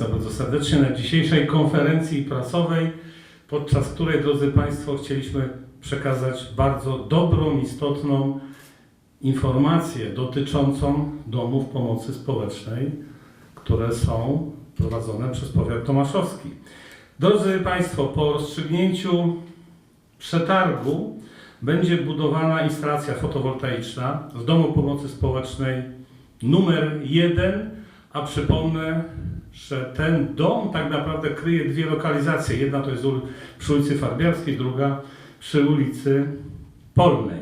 Państwa bardzo serdecznie na dzisiejszej konferencji prasowej, podczas której, drodzy Państwo, chcieliśmy przekazać bardzo dobrą, istotną informację dotyczącą domów pomocy społecznej, które są prowadzone przez powiat tomaszowski. Drodzy Państwo, po rozstrzygnięciu przetargu będzie budowana instalacja fotowoltaiczna w Domu Pomocy Społecznej numer 1, a przypomnę, że ten dom tak naprawdę kryje dwie lokalizacje. Jedna to jest przy ulicy Farbiarskiej, druga przy ulicy Polnej.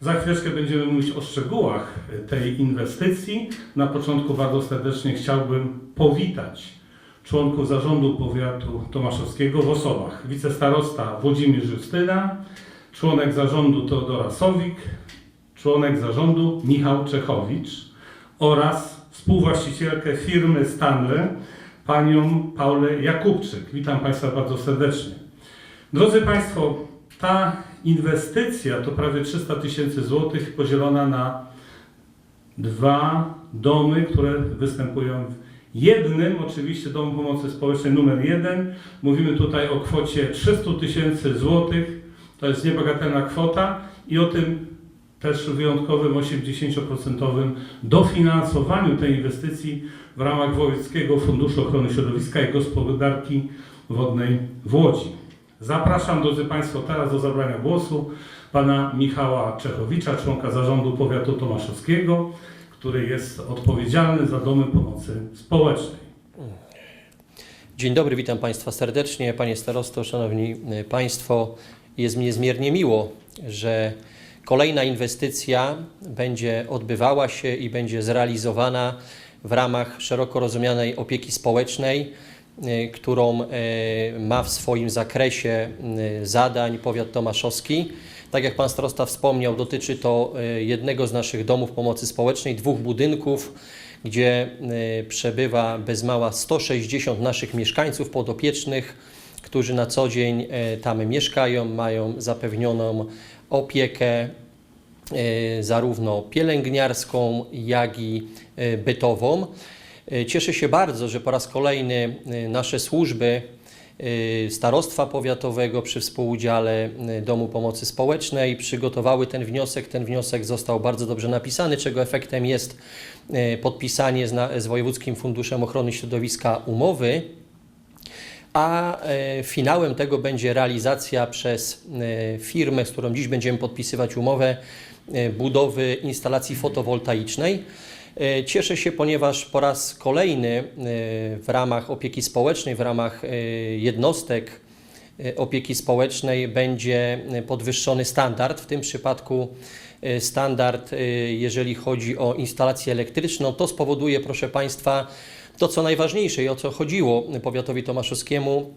Za chwileczkę będziemy mówić o szczegółach tej inwestycji. Na początku bardzo serdecznie chciałbym powitać członków zarządu powiatu tomaszowskiego w osobach wicestarosta Włodzimierz Justyna, członek zarządu Teodora Sowik, członek zarządu Michał Czechowicz oraz współwłaścicielkę firmy Stanley, panią Paulę Jakubczyk. Witam Państwa bardzo serdecznie. Drodzy Państwo, ta inwestycja to prawie 300 tysięcy złotych podzielona na dwa domy, które występują w jednym, oczywiście Domu Pomocy Społecznej numer jeden. Mówimy tutaj o kwocie 300 tysięcy złotych. To jest niebagatelna kwota i o tym też wyjątkowym 80% dofinansowaniu tej inwestycji w ramach Wojewódzkiego Funduszu Ochrony Środowiska i Gospodarki Wodnej w Łodzi. Zapraszam, drodzy Państwo, teraz do zabrania głosu pana Michała Czechowicza, członka zarządu powiatu tomaszowskiego, który jest odpowiedzialny za domy pomocy społecznej. Dzień dobry, witam Państwa serdecznie. Panie starosto, Szanowni Państwo, jest mi niezmiernie miło, że kolejna inwestycja będzie odbywała się i będzie zrealizowana w ramach szeroko rozumianej opieki społecznej, y, którą y, ma w swoim zakresie y, zadań powiat tomaszowski. Tak jak Pan starosta wspomniał, dotyczy to jednego z naszych domów pomocy społecznej, dwóch budynków, gdzie przebywa bez mała 160 naszych mieszkańców podopiecznych, którzy na co dzień tam mieszkają, mają zapewnioną opiekę y, zarówno pielęgniarską, jak i y, bytową. Y, Cieszę się bardzo, że po raz kolejny nasze służby Starostwa Powiatowego przy współudziale Domu Pomocy Społecznej przygotowały ten wniosek. Ten wniosek został bardzo dobrze napisany, czego efektem jest podpisanie z, z Wojewódzkim Funduszem Ochrony Środowiska umowy, a e, finałem tego będzie realizacja przez e, firmę, z którą dziś będziemy podpisywać umowę e, budowy instalacji fotowoltaicznej. Cieszę się, ponieważ po raz kolejny w ramach opieki społecznej, w ramach jednostek opieki społecznej będzie podwyższony standard. W tym przypadku standard, jeżeli chodzi o instalację elektryczną. To spowoduje, proszę Państwa, to co najważniejsze i o co chodziło powiatowi tomaszowskiemu,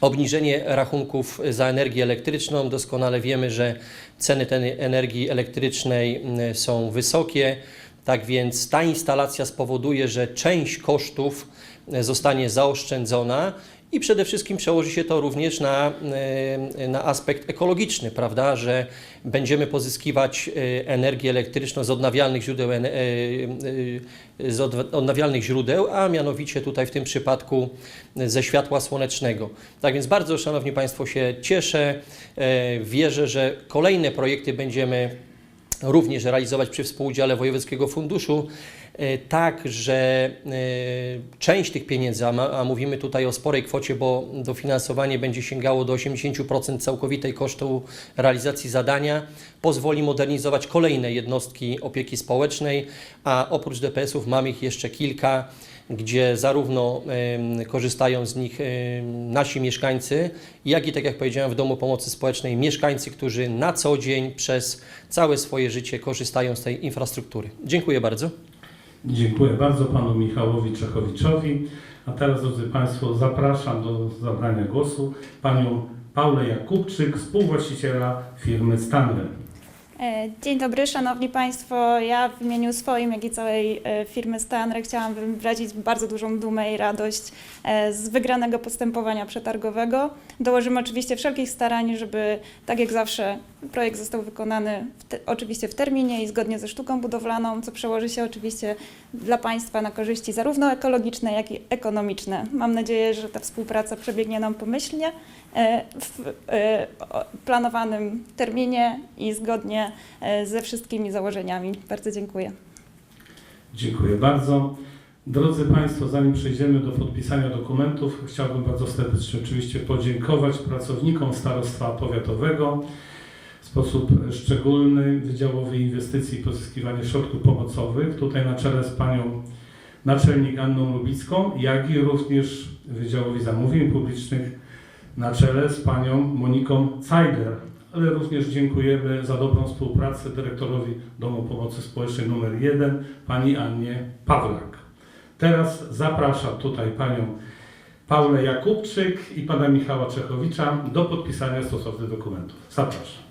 obniżenie rachunków za energię elektryczną. Doskonale wiemy, że ceny tej energii elektrycznej mm, są wysokie. Tak więc ta instalacja spowoduje, że część kosztów e, zostanie zaoszczędzona i przede wszystkim przełoży się to również na, e, na aspekt ekologiczny, prawda, że będziemy pozyskiwać e, energię elektryczną z odnawialnych źródeł, e, z od- odnawialnych źródeł, a mianowicie tutaj w tym przypadku ze światła słonecznego. Tak więc bardzo, Szanowni Państwo, się cieszę. Wierzę, że kolejne projekty będziemy również realizować przy współudziale Wojewódzkiego Funduszu, e, tak, że e, część tych pieniędzy, a, mówimy tutaj o sporej kwocie, bo dofinansowanie będzie sięgało do 80% całkowitej kosztu realizacji zadania, pozwoli modernizować kolejne jednostki opieki społecznej, a oprócz DPS-ów mamy ich jeszcze kilka, gdzie zarówno korzystają z nich nasi mieszkańcy, jak i tak jak powiedziałem w Domu Pomocy Społecznej mieszkańcy, którzy na co dzień przez całe swoje życie korzystają z tej infrastruktury. Dziękuję bardzo. Dziękuję bardzo panu Michałowi Czechowiczowi. A teraz, drodzy Państwo, zapraszam do zabrania głosu panią Paulę Jakubczyk, współwłaściciela firmy Stanley. E, Dzień dobry, Szanowni Państwo. Ja w imieniu swoim, jak i całej e, firmy Stanre chciałam wyrazić bardzo dużą dumę i radość e, z wygranego postępowania przetargowego. Dołożymy oczywiście wszelkich starań, żeby tak jak zawsze projekt został wykonany w te, oczywiście w terminie i zgodnie ze sztuką budowlaną, co przełoży się oczywiście dla Państwa na korzyści zarówno ekologiczne, jak i ekonomiczne. Mam nadzieję, że ta współpraca przebiegnie nam pomyślnie w e, planowanym terminie i zgodnie e, ze wszystkimi założeniami. Bardzo dziękuję. Dziękuję bardzo. Drodzy Państwo, zanim przejdziemy do podpisania dokumentów, chciałbym bardzo serdecznie oczywiście podziękować pracownikom Starostwa Powiatowego, w sposób szczególny Wydziałowi Inwestycji i Pozyskiwania Środków Pomocowych, tutaj na czele z Panią Naczelnik Anną Lubicką, jak i również Wydziałowi Zamówień Publicznych na czele z Panią Moniką Cajder. Ale również dziękujemy za dobrą współpracę dyrektorowi Domu Pomocy Społecznej nr 1, Pani Annie Pawlak. Teraz zapraszam tutaj Panią Paulę Jakubczyk i Pana Michała Czechowicza do podpisania stosownych dokumentów. Zapraszam.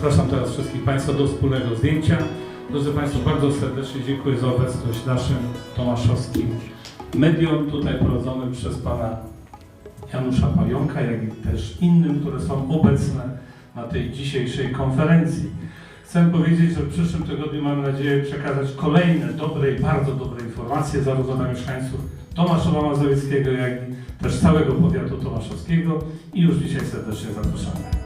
Zapraszam teraz wszystkich Państwa do wspólnego zdjęcia. Drodzy Państwo, bardzo serdecznie dziękuję za obecność naszym tomaszowskim mediom, tutaj prowadzonym przez Pana Janusza Pająka, jak i też innym, które są obecne na tej dzisiejszej konferencji. Chcę powiedzieć, że w przyszłym tygodniu mam nadzieję przekazać kolejne dobre i bardzo dobre informacje zarówno dla mieszkańców Tomaszowa Mazowieckiego, jak i też całego powiatu tomaszowskiego i już dzisiaj serdecznie zapraszamy.